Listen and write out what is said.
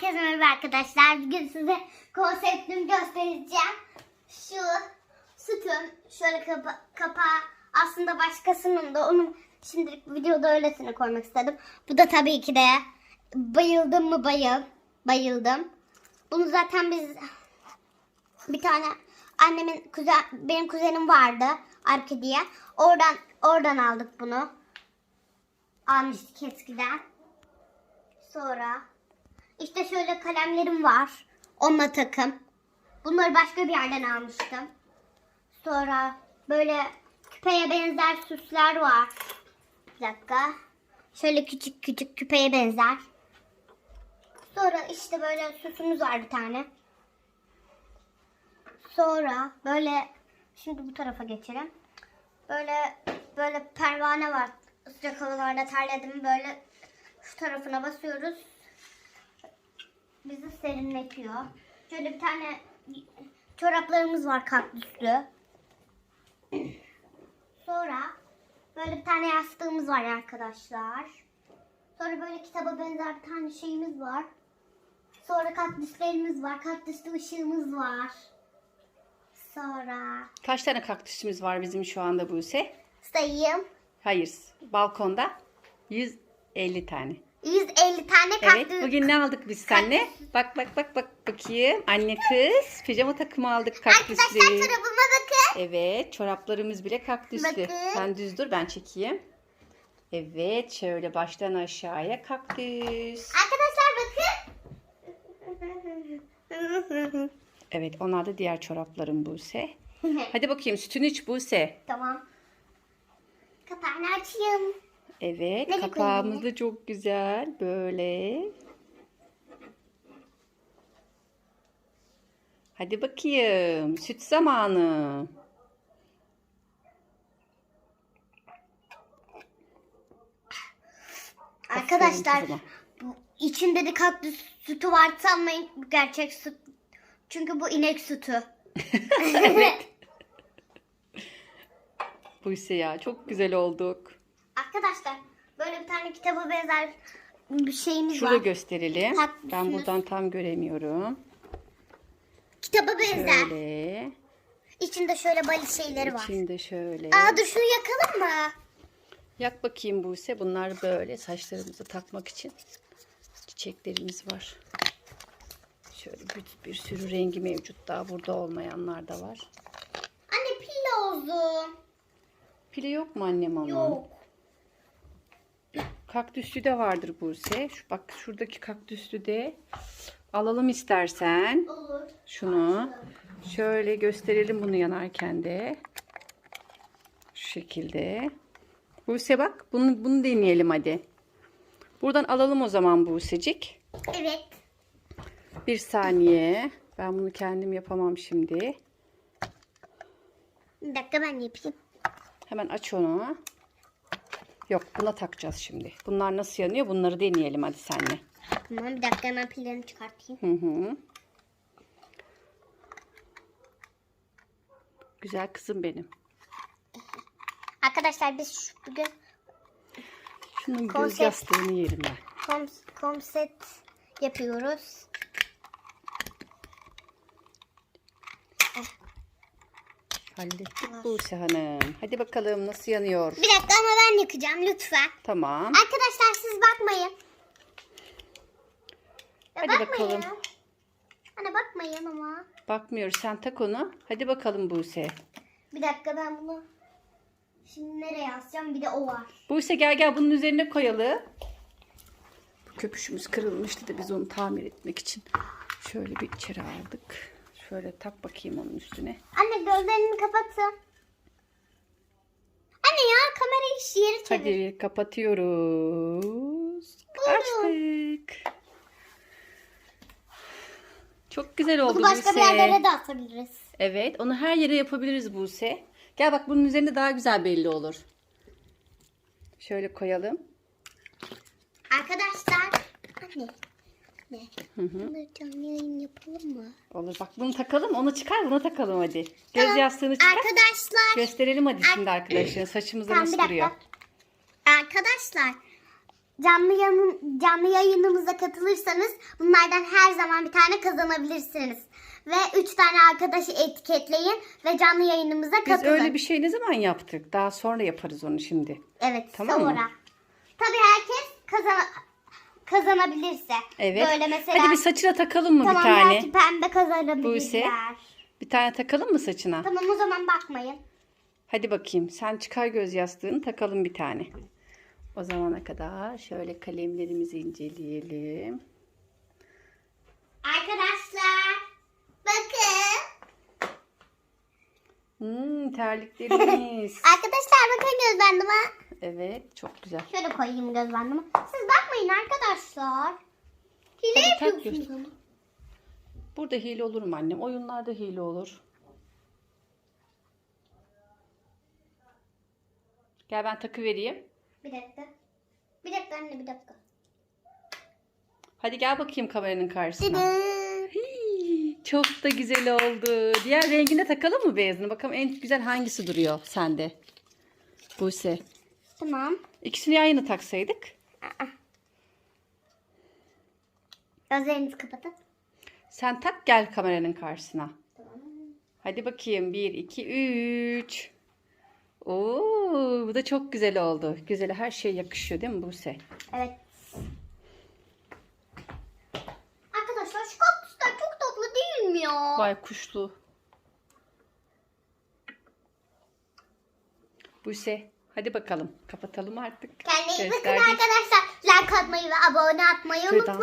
Herkese merhaba arkadaşlar. Bugün size konseptimi göstereceğim. Şu sütün şöyle kapa kapağı aslında başkasının da onun şimdilik videoda öylesine koymak istedim. Bu da tabii ki de bayıldım mı bayıl. Bayıldım. Bunu zaten biz bir tane annemin kuzen benim kuzenim vardı Arke diye. Oradan oradan aldık bunu. Almıştık eskiden. Sonra işte şöyle kalemlerim var. Onunla takım. Bunları başka bir yerden almıştım. Sonra böyle küpeye benzer süsler var. Bir dakika. Şöyle küçük küçük küpeye benzer. Sonra işte böyle süsümüz var bir tane. Sonra böyle şimdi bu tarafa geçelim. Böyle böyle pervane var. Sıcak havalarda terledim böyle şu tarafına basıyoruz. Bizi serinletiyor. Şöyle bir tane çoraplarımız var kaktüslü. Sonra böyle bir tane yastığımız var arkadaşlar. Sonra böyle kitaba benzer bir tane şeyimiz var. Sonra kaktüslerimiz var. Kaktüslü ışığımız var. Sonra Kaç tane kaktüsümüz var bizim şu anda Buse? sayayım. Hayır, balkonda 150 tane. 150 tane Evet, kaktüs. bugün ne aldık biz seninle? Bak bak bak bak bakayım. Anne kız pijama takımı aldık kaktüslü. Arkadaşlar çorabıma bakın. Evet, çoraplarımız bile kaktüslü. Bakın. Sen düz dur, ben çekeyim. Evet, şöyle baştan aşağıya kaktüs. Arkadaşlar bakın. Evet, onlar da diğer çoraplarım Buse. Hadi bakayım sütünü iç Buse. tamam. Kapağını açayım. Evet, Nereye kapağımız da çok güzel. Böyle. Hadi bakayım. Süt zamanı. Arkadaşlar Aferin bu içinde de kaktüs sütü var sanmayın bu gerçek süt. Çünkü bu inek sütü. evet. Buse ya çok güzel olduk. Arkadaşlar böyle bir tane kitaba benzer bir şeyimiz Şurada var. gösterelim. Kaktüsünüz. Ben buradan tam göremiyorum. Kitaba benzer. Şöyle. İçinde şöyle bali şeyleri var. İçinde şöyle. Aa dur şunu yakalım mı? Yak bakayım Buse. Bunlar böyle saçlarımıza takmak için çiçeklerimiz var. Şöyle bir, bir sürü rengi mevcut daha burada olmayanlar da var. Anne pil lazım. Pili yok mu annem ama? Yok. Kaktüslü de vardır Buse. Şu, bak şuradaki kaktüslü de alalım istersen. Olur. Şunu şöyle gösterelim bunu yanarken de. Şu şekilde. Buse bak bunu, bunu deneyelim hadi. Buradan alalım o zaman Buse'cik. Evet. Bir saniye. Ben bunu kendim yapamam şimdi. Bir dakika ben yapayım. Hemen aç onu. Yok buna takacağız şimdi. Bunlar nasıl yanıyor? Bunları deneyelim hadi senle. Tamam bir dakika hemen pillerini çıkartayım. Hı hı. Güzel kızım benim. Arkadaşlar biz şu bugün Şunun göz yastığını yerim ben. kom komset yapıyoruz. Hallettik Buse Hanım. Hadi bakalım nasıl yanıyor. Bir dakika ama ben yakacağım lütfen. Tamam. Arkadaşlar siz bakmayın. Ya Hadi bakalım. Anne bakmayın ama. Bakmıyoruz sen tak onu. Hadi bakalım Buse. Bir dakika ben bunu şimdi nereye asacağım? Bir de o var. Buse gel gel bunun üzerine koyalım. Bu köpüşümüz kırılmıştı da biz onu tamir etmek için şöyle bir içeri aldık. Şöyle tak bakayım onun üstüne. Anne gözlerini kapatın. Anne ya kamerayı şu yeri çevir. Hadi kapatıyoruz. Açtık. Çok güzel oldu Bunu başka bir Buse. yerlere de asabiliriz. Evet onu her yere yapabiliriz Buse. Gel bak bunun üzerinde daha güzel belli olur. Şöyle koyalım. Arkadaşlar. Anne. Ne? Bunları canlı yayın yapalım mı? Olur bak bunu takalım onu çıkar bunu takalım hadi. Göz Tamam. yastığını çıkar. Arkadaşlar. Gösterelim hadi şimdi arkadaşlar saçımızda Tamam nasıl duruyor. Arkadaşlar. canlı yayın, canlı yayınımıza katılırsanız bunlardan her zaman bir tane kazanabilirsiniz. Ve üç tane arkadaşı etiketleyin ve canlı yayınımıza Biz katılın. öyle bir şey ne zaman yaptık? Daha sonra yaparız onu şimdi. Evet Tamam mı? sonra. Tabii herkes kazan kazanabilirse. Evet. Böyle mesela Hadi bir saçına takalım mı tamam bir tane? belki pembe kazanabilirler. Buse. Bir tane takalım mı saçına? Tamam o zaman bakmayın. Hadi bakayım. Sen çıkar göz yastığını takalım bir tane. O zamana kadar şöyle kalemlerimizi inceleyelim. Arkadaşlar bakın. Hmm, terliklerimiz. Arkadaşlar bakın gözbendime. evet, çok güzel. Şöyle koyayım gözbendime. Siz bakmayın arkadaşlar. Hile Hadi tak yapıyorsunuz göster. Burada hile olur mu annem? Oyunlarda hile olur. Gel ben takı vereyim. Bir dakika. Bir dakika anne bir dakika. Hadi gel bakayım kameranın karşısına. Dıdın. Hii, Çok da güzel oldu. Diğer rengine takalım mı beyazını? Bakalım en güzel hangisi duruyor sende? Buse. Tamam. İkisini yan yana taksaydık. Gözlerinizi kapatın. Sen tak gel kameranın karşısına. Hadi bakayım. 1, 2, 3. Oo, bu da çok güzel oldu. Güzel her şey yakışıyor değil mi Buse? Evet. Arkadaşlar şu kaktüsler çok tatlı değil mi ya? Vay kuşlu. Buse hadi bakalım kapatalım artık. Kendinize bakın Gösterdik. arkadaşlar. Like atmayı ve abone atmayı Şöyle dans unutmayın.